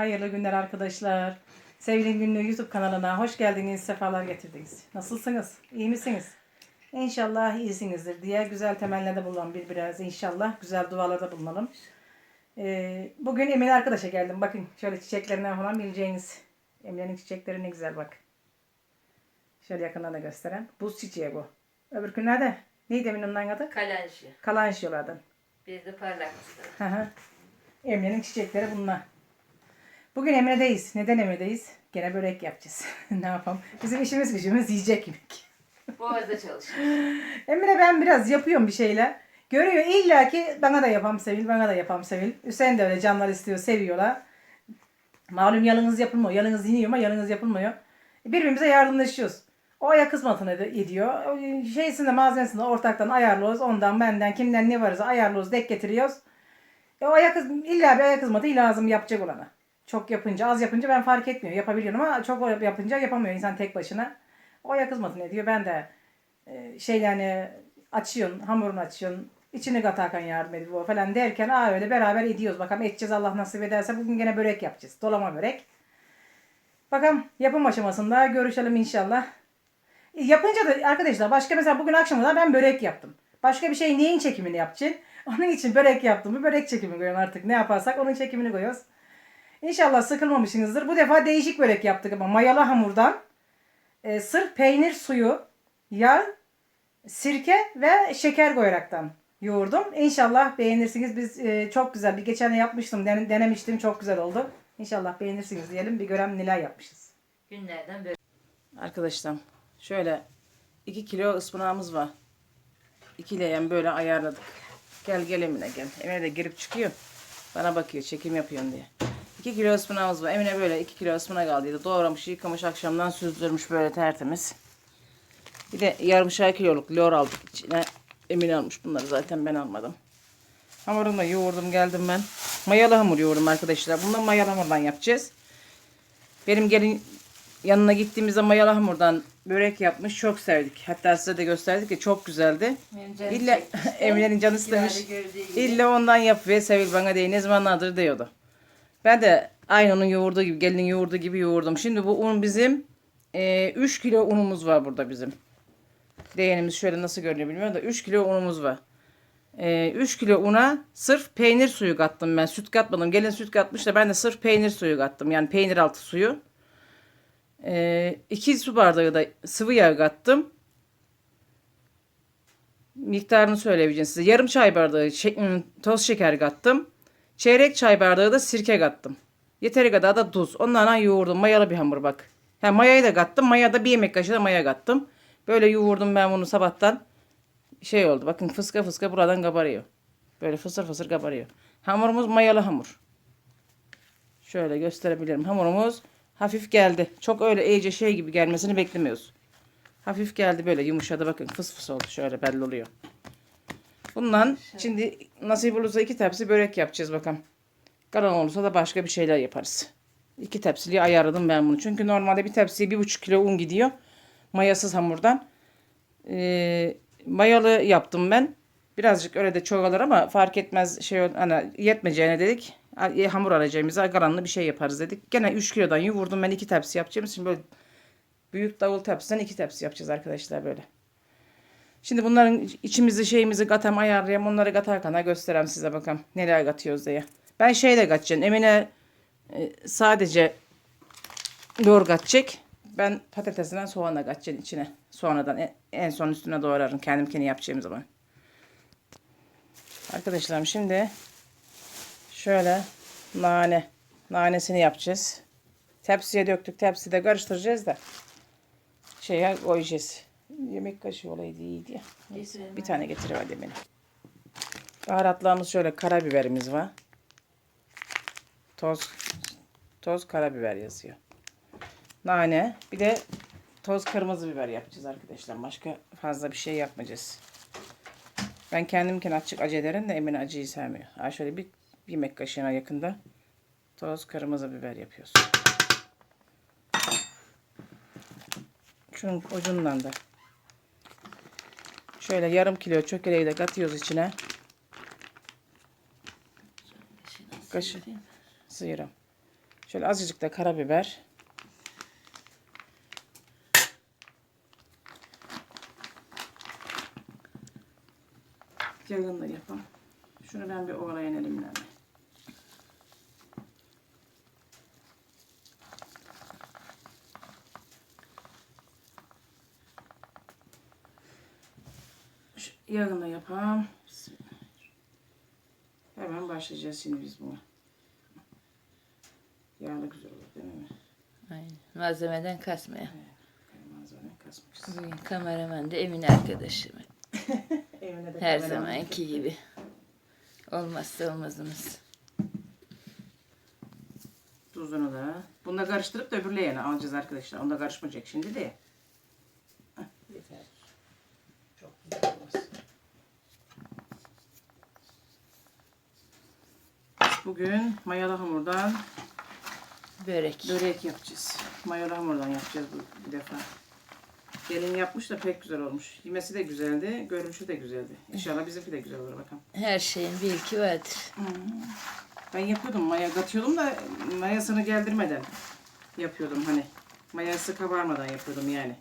Hayırlı günler arkadaşlar. Sevgili Günlüğü YouTube kanalına hoş geldiniz, sefalar getirdiniz. Nasılsınız? İyi misiniz? İnşallah iyisinizdir diye güzel temellerde bulunalım birbirimize inşallah. Güzel dualarda bulunalım. Ee, bugün Emine arkadaşa geldim. Bakın şöyle çiçeklerinden falan bileceğiniz. Emine'nin çiçekleri ne güzel bak. Şöyle yakından da göstereyim. Buz çiçeği bu. Öbür günlerde neydi Emine'nin adı? Kalanjı. Kalanşıyorlardan. Bir de parlak. Emre'nin çiçekleri bunlar. Bugün Emre'deyiz. Neden Emre'deyiz? Gene börek yapacağız. ne yapalım? Bizim işimiz gücümüz yiyecek yemek. Boğaz'da çalışıyor. Emre ben biraz yapıyorum bir şeyler. Görüyor illa ki bana da yapam Sevil, bana da yapam Sevil. Hüseyin de öyle canlar istiyor, seviyorlar. Malum yalınız yapılmıyor. Yalınız yeniyor ama yalınız yapılmıyor. Birbirimize yardımlaşıyoruz. O ayak kısmatını ed- ediyor. Şeysinde malzemesinde ortaktan ayarlıyoruz. Ondan benden kimden ne varsa ayarlıyoruz. Dek getiriyoruz. E o ayak illa bir ayak hizmeti lazım yapacak olana. Çok yapınca az yapınca ben fark etmiyor. Yapabiliyorum ama çok yapınca yapamıyor insan tek başına. O ayak hizmetini ediyor. Ben de e, şey yani açıyorsun, hamurunu açıyorsun, içini katarken yardım ediyor falan derken aa öyle beraber ediyoruz. Bakalım edeceğiz Allah nasip ederse. Bugün gene börek yapacağız. Dolama börek. Bakalım yapım aşamasında görüşelim inşallah. E, Yapınca da arkadaşlar başka mesela bugün akşama da ben börek yaptım. Başka bir şey neyin çekimini yapacaksın? Onun için börek yaptım. Bir börek çekimi koyuyorum artık. Ne yaparsak onun çekimini koyuyoruz. İnşallah sıkılmamışsınızdır. Bu defa değişik börek yaptık ama mayalı hamurdan. E, sırf peynir suyu, yağ, sirke ve şeker koyaraktan yoğurdum. İnşallah beğenirsiniz. Biz e, çok güzel bir geçen yapmıştım, den- denemiştim. Çok güzel oldu. İnşallah beğenirsiniz diyelim. Bir görelim neler yapmışız. Günlerden böyle. Arkadaşlar şöyle 2 kilo ıspanağımız var. İkileyen böyle ayarladık. Gel gel Emine gel. Emine de girip çıkıyor. Bana bakıyor çekim yapıyorsun diye. 2 kilo ıspanağımız var. Emine böyle 2 kilo ıspanak aldıydı. Doğramış, yıkamış, akşamdan süzdürmüş böyle tertemiz. Bir de yarımşar kiloluk lor aldık içine. Emine almış bunları zaten ben almadım. Hamurunu da yoğurdum geldim ben. Mayalı hamur yoğurdum arkadaşlar. Bunu da mayalı hamurdan yapacağız. Benim gelin yanına gittiğimizde mayalı hamurdan börek yapmış. Çok sevdik. Hatta size de gösterdik ya çok güzeldi. İlla. Emine'nin canı istemiş. İlla ondan yap ve Sevil bana değil. Ne zamanlardır diyordu. Ben de aynı onun yoğurduğu gibi, gelinin yoğurduğu gibi yoğurdum. Şimdi bu un bizim 3 kilo unumuz var burada bizim. Değerimiz şöyle nasıl görünüyor bilmiyorum da 3 kilo unumuz var. 3 kilo una sırf peynir suyu kattım ben. Süt katmadım. Gelin süt katmış da ben de sırf peynir suyu kattım. Yani peynir altı suyu. 2 su bardağı da sıvı yağ kattım. Miktarını söyleyeceğim size. Yarım çay bardağı şe- ım, toz şeker kattım. Çeyrek çay bardağı da sirke kattım. Yeteri kadar da tuz. Onlarla yoğurdum. Mayalı bir hamur bak. Ha, mayayı da kattım. Maya da bir yemek kaşığı da maya kattım. Böyle yoğurdum ben bunu sabahtan. Şey oldu. Bakın fıska fıska buradan kabarıyor. Böyle fısır fısır kabarıyor. Hamurumuz mayalı hamur. Şöyle gösterebilirim. Hamurumuz hafif geldi. Çok öyle iyice şey gibi gelmesini beklemiyoruz. Hafif geldi böyle yumuşadı. Bakın fıs fıs oldu. Şöyle belli oluyor. Bundan şimdi nasip olursa iki tepsi börek yapacağız bakalım. Kalan olursa da başka bir şeyler yaparız. İki tepsiliği ayarladım ben bunu. Çünkü normalde bir tepsiye bir buçuk kilo un gidiyor. Mayasız hamurdan. Ee, mayalı yaptım ben. Birazcık öyle de çoğalır ama fark etmez şey hani yetmeyeceğine dedik. E, Hamur alacağımıza kalanlı bir şey yaparız dedik. Gene 3 kilodan yoğurdum ben iki tepsi yapacağım. Şimdi böyle büyük davul tepsiden iki tepsi yapacağız arkadaşlar böyle. Şimdi bunların içimizi şeyimizi katam ayarlayayım. Onları katarken göstereyim size bakalım neler katıyoruz diye. Ben şeyle katacağım. Emine e, sadece lor katacak. Ben patatesinden soğanla katacağım içine. Sonradan en, en son üstüne doğrarım. Kendimkini yapacağım zaman. Arkadaşlarım şimdi şöyle nane nanesini yapacağız. Tepsiye döktük. Tepside karıştıracağız da şeye koyacağız. Yemek kaşığı olaydı iyiydi. Getirelim. Bir tane getiriverdim beni. Baharatlarımız şöyle karabiberimiz var. Toz toz karabiber yazıyor. Nane, bir de toz kırmızı biber yapacağız arkadaşlar. Başka fazla bir şey yapmayacağız. Ben kendimken açık acı ederim de Emine acıyı sevmiyor. Ha şöyle bir yemek kaşığına yakında toz kırmızı biber yapıyoruz. Şunun ucundan da Şöyle yarım kilo çökeleği de katıyoruz içine. Kaşı sıyırım. Şöyle azıcık da karabiber. Yağını yapalım. Şunu ben bir ovalayın elimle. Şu Yağını da yapalım. Hemen başlayacağız şimdi biz buna. Yağlı güzel olur değil mi? Aynen. Malzemeden kasmaya. Malzeme kasmışız. Bugün kameraman da Emine arkadaşım. De Her zamanki gibi. Olmazsa olmazımız. Tuzunu da. Bunu da karıştırıp da öbürle yana alacağız arkadaşlar. Onda karışmayacak şimdi de. Heh, yeter. Çok güzel olmaz. Biz Bugün mayalı hamurdan Börek. börek yapacağız. Mayalı hamurdan yapacağız bu bir defa. Gelin yapmış da pek güzel olmuş. Yemesi de güzeldi, görünüşü de güzeldi. İnşallah bizimki de güzel olur bakalım. Her şeyin bir iki vardır. Ben yapıyordum maya katıyordum da mayasını geldirmeden yapıyordum hani. Mayası kabarmadan yapıyordum yani.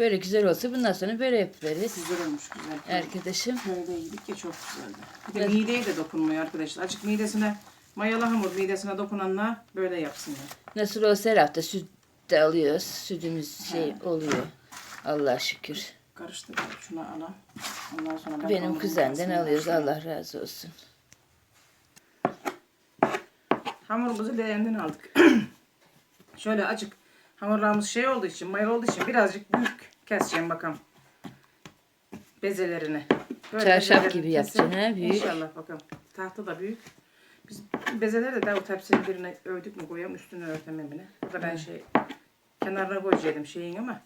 Böyle güzel olsa bundan sonra böyle yaparız. Güzel olmuş güzel. Arkadaşım. Köyde yedik ya çok güzeldi. Bir de mideye de dokunmuyor arkadaşlar. Açık midesine mayalı hamur midesine dokunanlar böyle yapsınlar. Nasıl olsa her hafta süt de alıyoruz. Sütümüz şey oluyor. Allah şükür. Karıştır şunu ana. Ondan sonra ben Benim hamurumu kuzenden alıyoruz. Allah razı olsun. Hamurumuzu leğenden aldık. Şöyle açık hamurlarımız şey olduğu için, mayalı olduğu için birazcık büyük keseceğim bakalım. Bezelerini. Böyle Çarşaf bezelerini gibi keseyim. yapacaksın ha, büyük. İnşallah bakalım. Tahta da büyük. Biz bezeleri de daha o tepsinin birine övdük mü koyalım üstüne örtememine. Bu da ben şey kenarına koyacaktım şeyin ama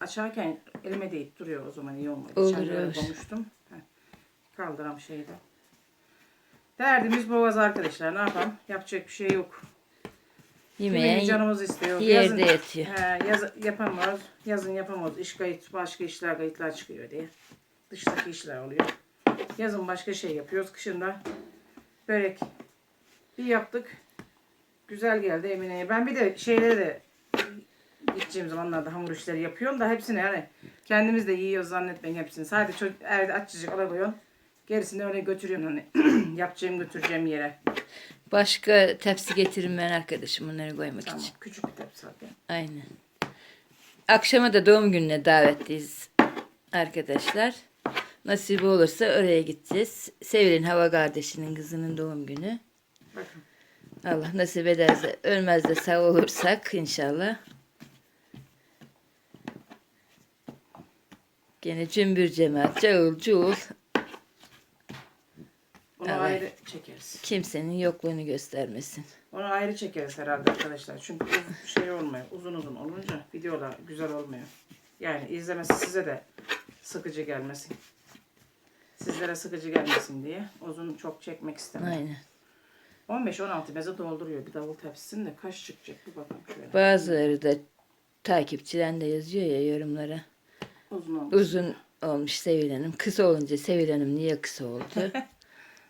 açarken elime değip duruyor o zaman iyi olmadı. Olur, Geçen olur. Heh. Kaldıram şeyi de. Derdimiz boğaz arkadaşlar. Ne yapalım? Yapacak bir şey yok. Yemeği canımız istiyor. yerde yatıyor. He, yaz, yapamıyoruz. Yazın yapamıyoruz. İş kayıt, başka işler kayıtlar çıkıyor diye. Dıştaki işler oluyor. Yazın başka şey yapıyoruz. Kışın da börek bir yaptık. Güzel geldi Emine'ye. Ben bir de şeyleri de gideceğim zamanlarda hamur işleri yapıyorum da hepsini yani kendimiz de yiyoruz zannetmeyin hepsini. Sadece çocuk, evde açıcık alabiliyorum. Gerisini öyle götürüyorum hani yapacağım götüreceğim yere. Başka tepsi getiririm ben arkadaşım onları koymak Tamam. için. Küçük bir tepsi zaten. Aynen. Akşama da doğum gününe davetliyiz arkadaşlar. Nasip olursa oraya gideceğiz. Sevil'in hava kardeşinin kızının doğum günü. Bakın. Allah nasip ederse ölmez de sağ olursak inşallah. Gene cümbür cemaat, cağıl cuğul çekeriz. kimsenin yokluğunu göstermesin. Onu ayrı çekeriz herhalde arkadaşlar. Çünkü şey olmuyor. Uzun uzun olunca videolar güzel olmuyor. Yani izlemesi size de sıkıcı gelmesin. Sizlere sıkıcı gelmesin diye uzun çok çekmek istemiyorum. Aynen. 15-16 beze dolduruyor bir davul tepsisini de kaç çıkacak bir bakalım şöyle. Bazıları da takipçilen de yazıyor ya yorumlara. Uzun olmuş. Uzun olmuş Sevil Hanım. Kısa olunca Sevil Hanım niye kısa oldu?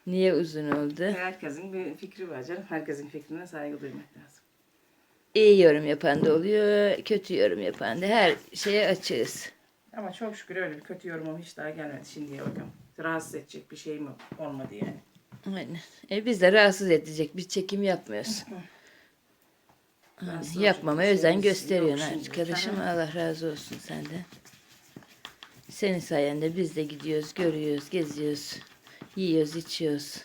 niye uzun oldu? Herkesin bir fikri var canım. Herkesin fikrine saygı duymak lazım. İyi yorum yapan da oluyor, kötü yorum yapan da her şeye açığız. Ama çok şükür öyle bir kötü yorumum hiç daha gelmedi şimdiye bakalım. Rahatsız edecek bir şey mi olmadı yani. Aynen. E biz de rahatsız edecek bir çekim yapmıyoruz. Rahatsız yapmamaya olacak bir özen şeyimiz gösteriyorsun yok şimdi. arkadaşım. Allah razı olsun senden. Senin sayende biz de gidiyoruz, görüyoruz, geziyoruz, yiyoruz, içiyoruz.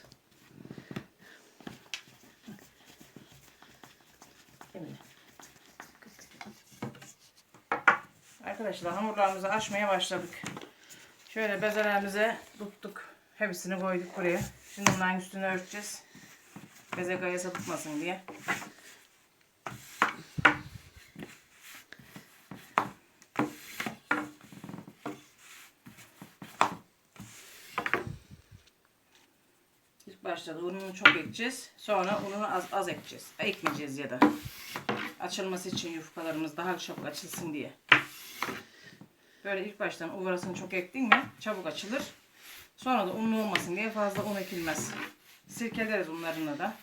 Arkadaşlar hamurlarımızı açmaya başladık. Şöyle bezelerimize tuttuk. Hepsini koyduk buraya. Şimdi bunların üstünü örteceğiz. Beze kayası tutmasın diye. Da ununu çok ekeceğiz. Sonra ununu az az ekeceğiz. Ekmeyeceğiz ya da. Açılması için yufkalarımız daha çabuk açılsın diye. Böyle ilk baştan uvarasını çok ektin mi çabuk açılır. Sonra da unlu olmasın diye fazla un ekilmez. Sirkeleriz unlarını da.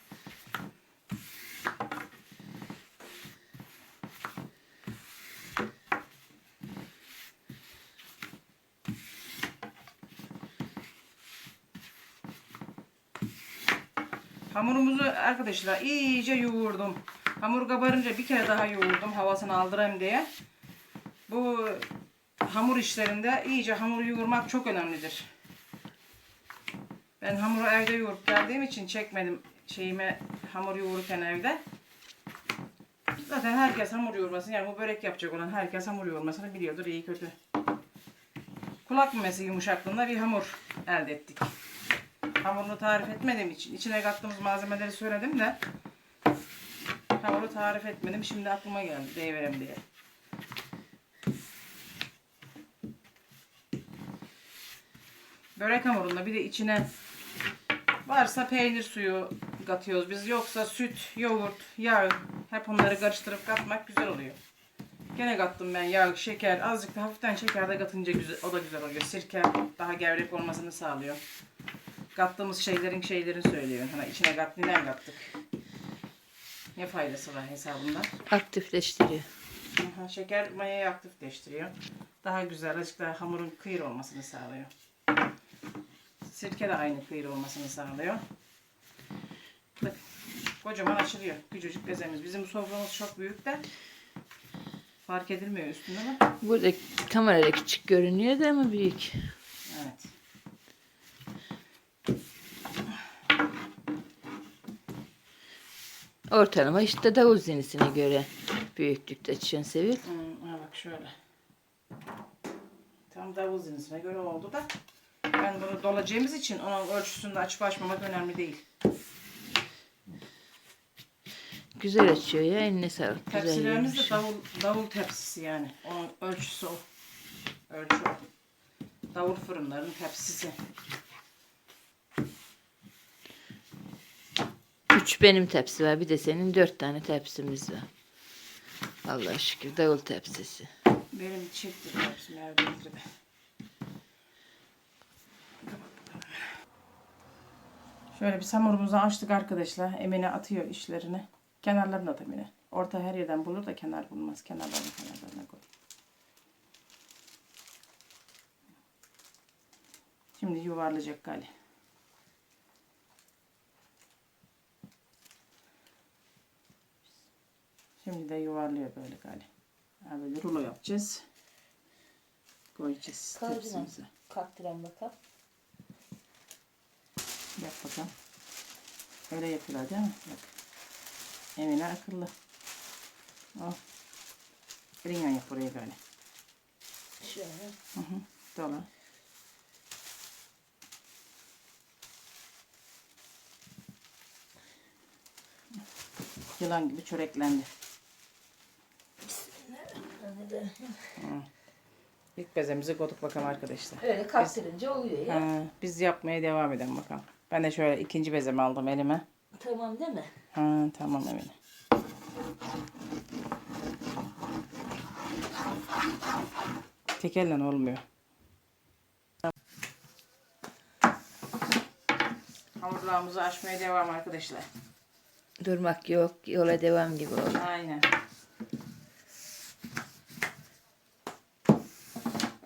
Hamurumuzu arkadaşlar iyice yoğurdum. Hamur kabarınca bir kere daha yoğurdum havasını aldırayım diye. Bu hamur işlerinde iyice hamuru yoğurmak çok önemlidir. Ben hamuru evde yoğurup geldiğim için çekmedim şeyime hamur yoğururken evde. Zaten herkes hamur yoğurmasını yani bu börek yapacak olan herkes hamur yoğurmasını biliyordur iyi kötü. Kulak memesi yumuşaklığında bir hamur elde ettik. Hamurunu tarif etmediğim için içine kattığımız malzemeleri söyledim de hamuru tarif etmedim. Şimdi aklıma geldi deyiverem diye. Börek hamurunda bir de içine varsa peynir suyu katıyoruz biz. Yoksa süt, yoğurt, yağ hep onları karıştırıp katmak güzel oluyor. Gene kattım ben yağ, şeker. Azıcık da hafiften şeker de katınca güzel, o da güzel oluyor. Sirke daha gevrek olmasını sağlıyor. Kattığımız şeylerin şeylerini söylüyor. Hani içine kat, neden kattık? Ne faydası var hesabında? Aktifleştiriyor. Aha, şeker mayayı aktifleştiriyor. Daha güzel, azıcık daha hamurun kıyır olmasını sağlıyor. Sirke de aynı kıyır olmasını sağlıyor. Bak, kocaman açılıyor. Küçücük bezemiz. Bizim soframız çok büyük de fark edilmiyor üstünde ama. Burada kamerada küçük görünüyor da ama büyük. Evet. Ortalama işte davul zinisine göre büyüklükte açıyorsun Sevil. Hmm, ha bak şöyle. Tam davul zincirine göre oldu da ben bunu dolacağımız için onun ölçüsünde açıp açmamak önemli değil. Güzel açıyor ya eline sağlık. Güzel Tepsilerimiz de yemiş. davul, davul tepsisi yani. Onun ölçüsü o. Ölçü o. Davul fırınların tepsisi. Üç benim tepsi var bir de senin dört tane tepsimiz var. Allah'a şükür davul tepsisi. Benim çifttir tepsim evdedir de. Şöyle bir hamurumuzu açtık arkadaşlar. Emine atıyor işlerini. Kenarlarını at Emine. Orta her yerden bulur da kenar bulmaz. Kenarlarını kenarlarına koy. Şimdi yuvarlayacak gali. Şimdi de yuvarlıyor böyle gali. Ha, böyle rulo yapacağız. Koyacağız tepsimize. Kalktıran bakalım. Yap bakalım. Öyle yapıyorlar değil mi? Bak. Emine akıllı. Al. Elinle yap oraya böyle. Şöyle. Hı hı. Dola. Yılan gibi çöreklendi. İlk bezemizi koyduk bakalım arkadaşlar. Öyle kalktırınca oluyor ya. Ha, biz yapmaya devam edelim bakalım. Ben de şöyle ikinci bezemi aldım elime. Tamam değil mi? Ha, tamam Emine. Tekerle olmuyor. Hamurlarımızı açmaya devam arkadaşlar. Durmak yok. Yola devam gibi oldu. Aynen.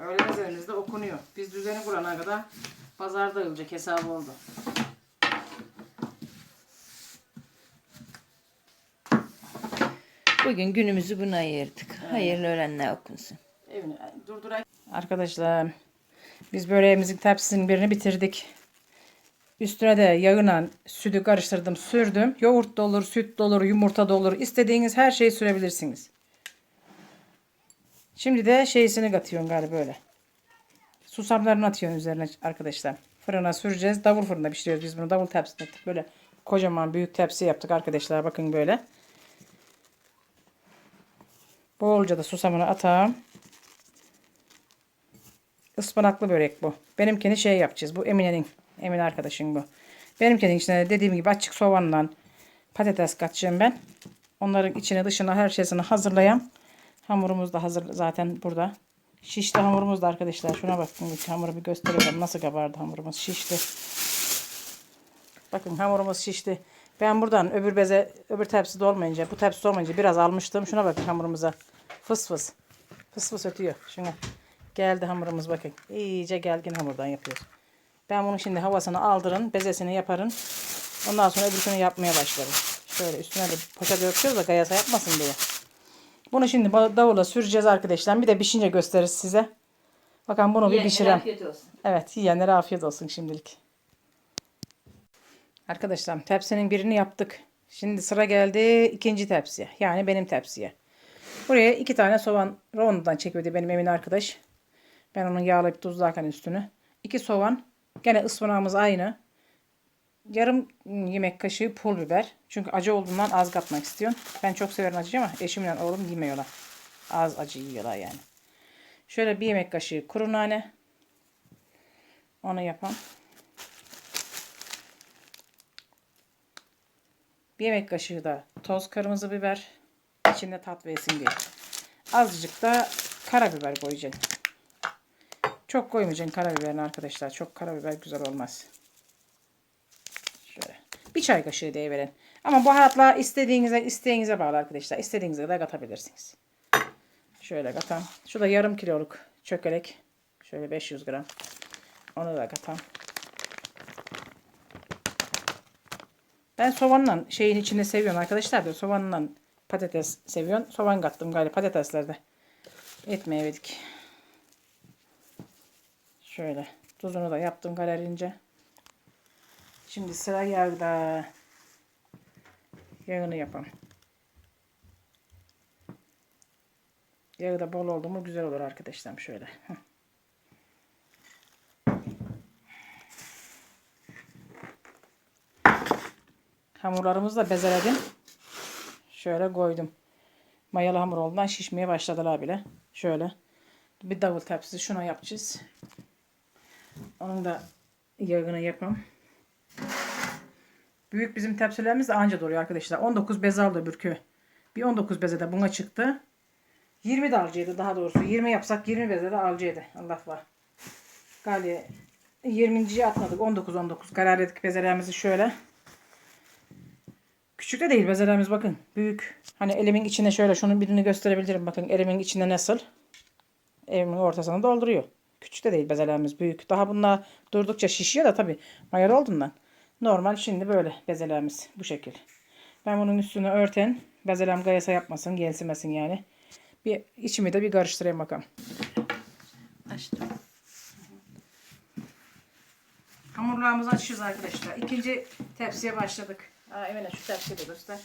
Öğle ezanımızda okunuyor. Biz düzeni kurana kadar pazarda olacak hesabı oldu. Bugün günümüzü buna ayırdık. Hayırlı öğlenler okunsun. Evini durdurak. Arkadaşlar biz böreğimizin tepsisinin birini bitirdik. Üstüne de yağına sütü karıştırdım, sürdüm. Yoğurt da olur, süt de olur, yumurta da olur. İstediğiniz her şeyi sürebilirsiniz. Şimdi de şeysini katıyorum galiba böyle. Susamlarını atıyorsun üzerine arkadaşlar. Fırına süreceğiz. Davul fırında pişiriyoruz biz bunu. Davul tepside yaptık. Böyle kocaman büyük tepsi yaptık arkadaşlar. Bakın böyle. Bolca da susamını atalım. Ispanaklı börek bu. Benimkini şey yapacağız. Bu Emine'nin. Emine arkadaşın bu. Benimkinin içine de dediğim gibi açık soğanla patates katacağım ben. Onların içine dışına her şeysini hazırlayayım. Hamurumuz da hazır zaten burada. Şişti hamurumuz da arkadaşlar. Şuna bakın. Bir hamuru bir göstereyim. Nasıl kabardı hamurumuz. Şişti. Bakın hamurumuz şişti. Ben buradan öbür beze, öbür tepsi dolmayınca, bu tepsi olmayınca biraz almıştım. Şuna bakın hamurumuza. Fıs fıs. Fıs fıs ötüyor. Şuna. Geldi hamurumuz bakın. İyice gelgin hamurdan yapıyoruz. Ben bunun şimdi havasını aldırın. Bezesini yaparın. Ondan sonra öbürsünü yapmaya başlarız. Şöyle üstüne de poşet örtüyoruz da gayasa yapmasın diye. Bunu şimdi davula süreceğiz arkadaşlar. Bir de pişince gösteririz size. Bakın bunu bir Yiyenlere pişirem. afiyet olsun. Evet yiyenlere afiyet olsun şimdilik. Arkadaşlar tepsinin birini yaptık. Şimdi sıra geldi ikinci tepsiye. Yani benim tepsiye. Buraya iki tane soğan rondodan çekiyordu benim emin arkadaş. Ben onu yağlayıp tuzlarken üstünü. İki soğan. Gene ıspanağımız aynı. Yarım yemek kaşığı pul biber. Çünkü acı olduğundan az katmak istiyorum. Ben çok severim acıyı ama eşimle oğlum yemiyorlar. Az acı yiyorlar yani. Şöyle bir yemek kaşığı kuru nane. Onu yapan. Bir yemek kaşığı da toz kırmızı biber. İçinde tat versin diye. Azıcık da karabiber koyacaksın. Çok koymayacaksın karabiberini arkadaşlar. Çok karabiber güzel olmaz. Bir çay kaşığı diye verin. Ama baharatla istediğinize isteğinize bağlı arkadaşlar. İstediğinize kadar katabilirsiniz. Şöyle katam. Şu da yarım kiloluk çökelek. Şöyle 500 gram. Onu da katam. Ben soğanla şeyin içinde seviyorum arkadaşlar da soğanla patates seviyorum. Soğan kattım galiba patateslerde. Etmeye verdik. Şöyle tuzunu da yaptım galerince. Şimdi sıra yağda. Yağını yapalım. Yağı da bol oldu mu güzel olur arkadaşlar şöyle. Hamurlarımızı da bezeledim. Şöyle koydum. Mayalı hamur olduğundan şişmeye başladılar bile. Şöyle. Bir davul tepsisi şuna yapacağız. Onun da yağını yapalım. Büyük bizim tepsilerimiz de anca duruyor arkadaşlar. 19 bez aldı bürkü. Bir 19 beze de buna çıktı. 20 de alcıydı daha doğrusu. 20 yapsak 20 beze de alcıydı. Allah var. Galiba 20.yi atmadık. 19 19. Karar ettik bezelerimizi şöyle. Küçük de değil bezelerimiz bakın. Büyük. Hani elimin içine şöyle şunun birini gösterebilirim. Bakın elimin içinde nasıl. Evimin ortasını dolduruyor. Küçük de değil bezelerimiz büyük. Daha bunlar durdukça şişiyor da tabii mayar olduğundan. Normal şimdi böyle bezelerimiz bu şekil. Ben bunun üstünü örten bezelem gayasa yapmasın, gelsimesin yani. Bir içimi de bir karıştırayım bakalım. Açtım. Hamurlarımızı açıyoruz arkadaşlar. İkinci tepsiye başladık. Aa, Emine şu tepsiyi de göster.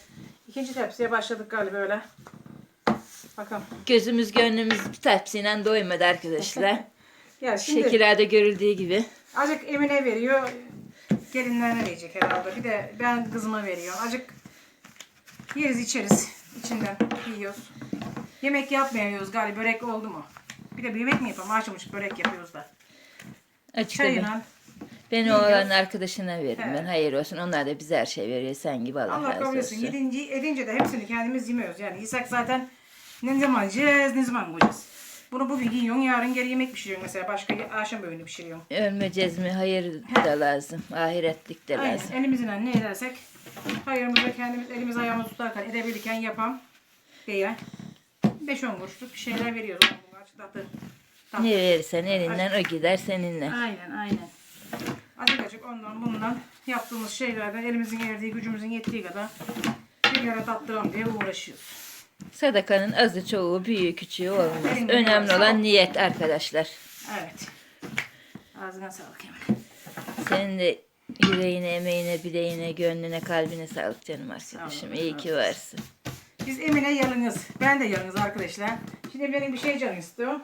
İkinci tepsiye başladık galiba öyle. Bakalım. Gözümüz gönlümüz bir tepsiyle doymadı arkadaşlar. Ya şimdi Şekillerde görüldüğü gibi. Azıcık Emine veriyor. Gelinlerine verecek herhalde. Bir de ben kızıma veriyorum. Azıcık yeriz içeriz. İçinden yiyoruz. Yemek yapmıyoruz galiba. Börek oldu mu? Bir de bir yemek mi yapalım? Açmış börek yapıyoruz da. Açık tabii. Çayına. Ben oğlan arkadaşına veririm He. ben. Hayır olsun. Onlar da bize her şey veriyor. Sen gibi Allah, Allah razı kabul etsin. olsun. Yedinci, edince de hepsini kendimiz yemiyoruz. Yani yesek zaten ne zaman yiyeceğiz, ne zaman koyacağız. Bunu bugün yiyorsun, yarın geri yemek pişiriyorsun mesela. Başka akşam böğünü pişiriyorsun. Ölmeyeceğiz mi? Hayır da lazım. Ahiretlik de Aynen. lazım. Elimizle ne edersek hayırımızı kendimiz elimiz ayağımız tutarken edebilirken yapam diye 5-10 kuruşluk bir şeyler veriyoruz. Bunlar tatlı. tatlı. Ne verirsen elinden o gider seninle. Aynen aynen. Azıcık azıcık ondan bundan yaptığımız şeylerden elimizin erdiği gücümüzün yettiği kadar bir yere tattıralım diye uğraşıyoruz. Sadakanın azı çoğu büyüğü küçüğü olmaz. Önemli olan niyet arkadaşlar. Evet. Ağzına sağlık hemen. Senin de yüreğine, emeğine, bileğine, gönlüne, kalbine sağlık canım arkadaşım. olun, İyi sağ ki varsın. Biz Emine yalınız. Ben de yalınız arkadaşlar. Şimdi benim bir şey canım istiyor.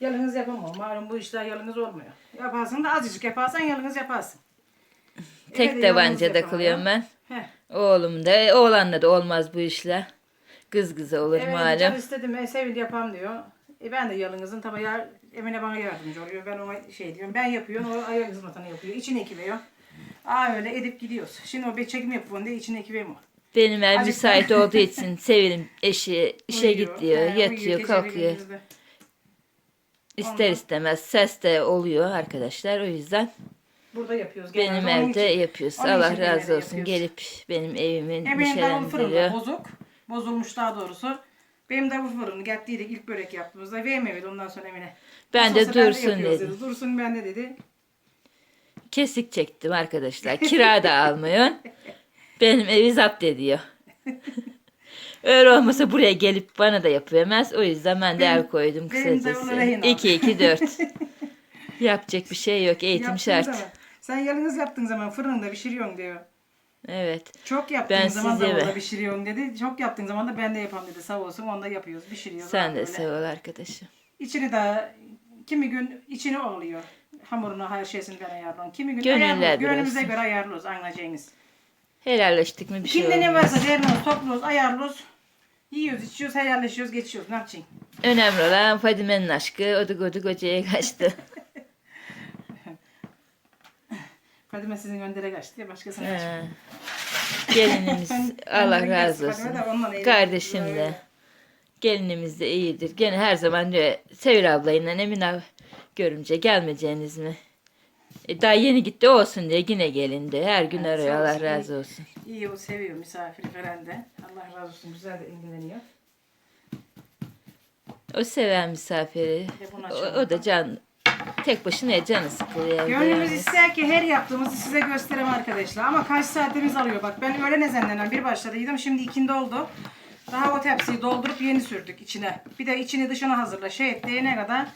Yalınız yapamam. Malum bu işler yalınız olmuyor. Yaparsın da azıcık yaparsan yalınız yaparsın. Tek de tabanca yalnız takılıyorum yapamam. ben. Heh. Oğlum da, oğlanla da olmaz bu işler. Kız kıza olur Evet malum. istedim. E, sevil yapam diyor. E, ben de yalınızın tabii ya Emine bana yardımcı oluyor. Ben ona şey diyorum. Ben yapıyorum. O ayak hizmetini yapıyor. İçine ekiveriyor. Aa öyle edip gidiyoruz. Şimdi o bir çekim yapıyorum diye içine ekiveyim o. Benim ev Azıcık- müsait olduğu için Sevil'in eşi işe Uyuyor. gidiyor, He, uyuyor, yatıyor, geceleri kalkıyor. gündüzde. İster Ondan- istemez ses de oluyor arkadaşlar. O yüzden Burada yapıyoruz. benim genelde. Onun evde için- yapıyoruz. onun Allah razı olsun. yapıyoruz. Gelip benim evimin Emeğin davul fırını neşelendiriyor. bozuk. Bozulmuş daha doğrusu. Benim davul fırını geldiydik ilk börek yaptığımızda. Vermemedi ondan sonra Emine. Ben de Nasıl olsa dursun yapıyoruz dedi. Dursun ben de dedi. Kesik çektim arkadaşlar. Kira da almıyorsun. Benim evi zapt ediyor. Öyle olmasa buraya gelip bana da yapamaz. O yüzden ben de el koydum benim de kısacası. ona rehin al. 2 2 4. Yapacak bir şey yok. Eğitim Yaptığın şart. zaman- sen yalnız yaptığın zaman fırında pişiriyorsun diyor. Evet. Çok yaptığın Ben zaman da yeme. orada pişiriyorsun dedi. Çok yaptığın zaman da ben de yapalım dedi. Sağ olsun onda yapıyoruz. Pişiriyoruz. Sen de böyle. sev ol arkadaşım. İçini de kimi gün içini oluyor. Hamurunu her şeysini ben ayarlıyorum. Kimi gün ayarlıyoruz. Gönlümüze göre ayarlıyoruz anlayacağınız. Helalleştik mi bir şey Kimde ne olmaz. varsa veriyoruz, topluyoruz, ayarlıyoruz. Yiyoruz, içiyoruz, helalleşiyoruz, geçiyoruz. Ne yapacaksın? Önemli olan Fadime'nin aşkı. Oduk oduk hocaya kaçtı. Fadime sizin göndere kaçtı ya başkasına kaçtı. Gelinimiz Allah razı olsun. Kardeşim de. Gelinimiz de iyidir. Gene her zaman diyor Sevil ablayla Emin abi görümce gelmeyeceğiniz mi? E, daha yeni gitti olsun diye yine gelindi. Her gün Evet, arıyor sağ Allah olsun. razı olsun. İyi o seviyor misafir falan de. Allah razı olsun güzel de ilgileniyor. O seven misafiri. O, o da can tek başına canı sıkılıyor. Gönlümüz yani. ister ki her yaptığımızı size göstereyim arkadaşlar. Ama kaç saatimiz alıyor bak. Ben öğlen ezanlarından bir başladıydım. Şimdi ikindi oldu. Daha o tepsiyi doldurup yeni sürdük içine. Bir de içini dışına hazırla. Şey et diyene kadar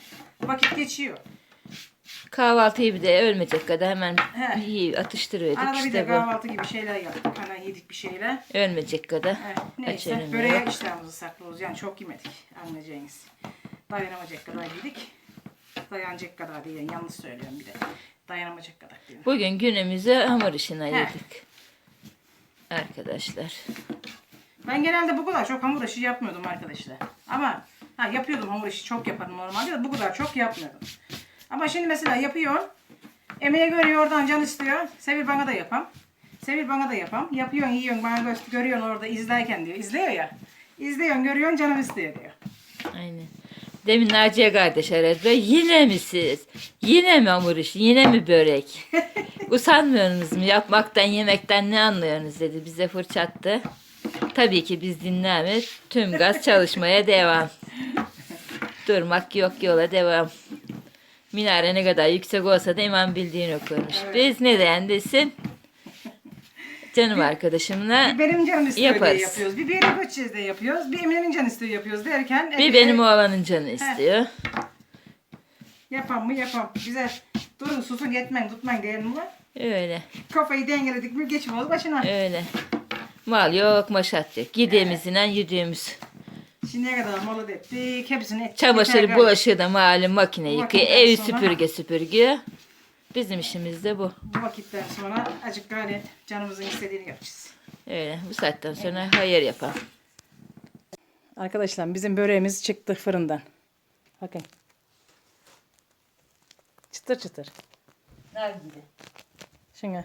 vakit geçiyor. Kahvaltıyı bir de ölmeyecek kadar hemen He. iyi atıştırıyorduk Arada bir de işte bu. kahvaltı gibi şeyler yaptık. Hani yedik bir şeyler. Ölmeyecek kadar. Evet, neyse böreğe iştahımızı saklıyoruz. Yani çok yemedik anlayacağınız. Dayanamayacak kadar yedik. Dayanacak kadar değil. Yanlış söylüyorum bir de. Dayanamayacak kadar diyorum. Bugün günümüzü hamur işine ayırdık. Arkadaşlar. Ben genelde bu kadar çok hamur işi yapmıyordum arkadaşlar. Ama ha, yapıyordum hamur işi çok yaparım normalde de bu kadar çok yapmıyordum. Ama şimdi mesela yapıyor. Emeğe görüyor oradan can istiyor. Sevil bana da yapam. Sevil bana da yapam. Yapıyorsun yiyorsun bana gö- görüyorsun orada izlerken diyor. İzliyor ya. İzliyorsun görüyorsun canım istiyor diyor. Aynen. Demin Naciye kardeş aradı. Yine mi siz? Yine mi hamur işi? Yine mi börek? Usanmıyorsunuz mu? Yapmaktan, yemekten ne anlıyorsunuz dedi. Bize fırçattı. Tabii ki biz dinlemeyiz. Tüm gaz çalışmaya devam. Durmak yok yola devam. Minare ne kadar yüksek olsa da iman bildiğini okurmuş. Biz neden desin? Canım arkadaşımla Bir benim canım istiyor Yaparız. yapıyoruz. Bir benim göçeceğiz diye yapıyoruz. Bir Emine'nin canı istiyor yapıyoruz derken. bir benim oğlanın canı istiyor. Yapan mı yapam. Bize durun susun yetmen tutmayın diyelim mi? Öyle. Kafayı dengeledik mi geçmiyoruz başına. Öyle. Mal yok, maşat yok. Yediğimizle yediğimiz. Şimdiye kadar mola ettik. Hepsini ettik. Çamaşırı, Yeter bulaşığı da malum makine yıkıyor. Evi sonra- süpürge süpürge. Bizim işimiz de bu. Bu vakitten sonra acık gayret canımızın istediğini yapacağız. Öyle. Bu saatten sonra hayır yapalım. Arkadaşlar bizim böreğimiz çıktı fırından. Bakın. Çıtır çıtır. Şimdi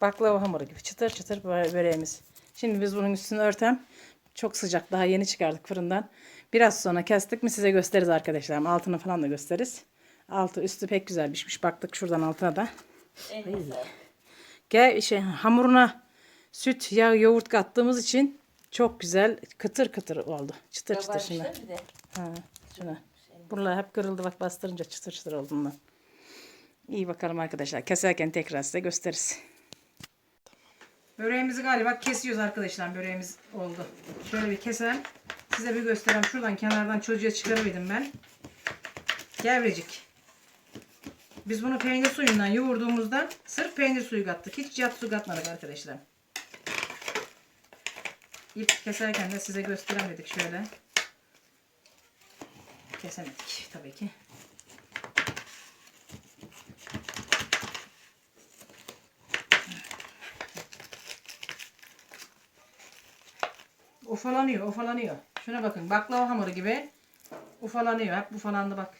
baklava hamuru gibi çıtır çıtır bö- böreğimiz. Şimdi biz bunun üstünü örtem. Çok sıcak daha yeni çıkardık fırından. Biraz sonra kestik mi size gösteririz arkadaşlar. Altını falan da gösteririz. Altı üstü pek güzel pişmiş. Baktık şuradan altına da. Gel şey hamuruna süt, yağ, yoğurt kattığımız için çok güzel kıtır kıtır oldu. Çıtır çıtır şimdi. Ha, şuna. Buralar hep kırıldı bak bastırınca çıtır çıtır oldu bunlar. İyi bakalım arkadaşlar. Keserken tekrar size gösteririz. Böreğimizi galiba kesiyoruz arkadaşlar. Böreğimiz oldu. Şöyle bir keselim. Size bir göstereyim. Şuradan kenardan çocuğa çıkarıverdim ben. Gevrecik. Biz bunu peynir suyundan yoğurduğumuzda sırf peynir suyu kattık. Hiç yat su katmadık arkadaşlar. İp keserken de size gösteremedik şöyle. Kesemedik tabii ki. Ufalanıyor, ufalanıyor. Şuna bakın baklava hamuru gibi ufalanıyor. Hep ufalandı bak.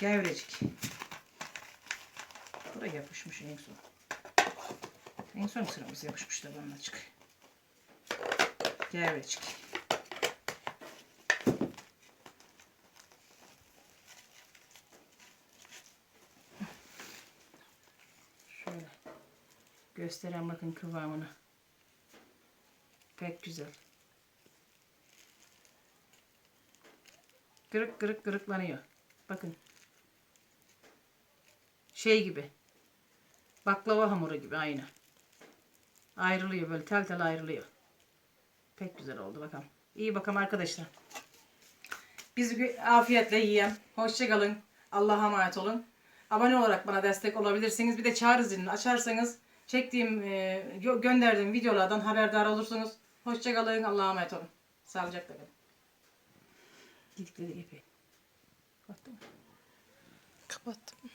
Gevrecik. Buraya yapışmış en son. En son sıramız yapışmış da bana açık. Gevrecik. Şöyle gösteren bakın kıvamını. Pek güzel. Kırık kırık kırıklanıyor. Bakın. Şey gibi. Baklava hamuru gibi aynı. Ayrılıyor böyle tel tel ayrılıyor. Pek güzel oldu bakalım. İyi bakalım arkadaşlar. Biz gü- afiyetle yiyen. Hoşçakalın. Allah'a emanet olun. Abone olarak bana destek olabilirsiniz. Bir de çağrı zilini açarsanız çektiğim, e, gö- gönderdiğim videolardan haberdar olursunuz. Hoşçakalın. Allah'a emanet olun. Sağlıcakla kalın. Didikleri gibi. Kapattım. Kapattım.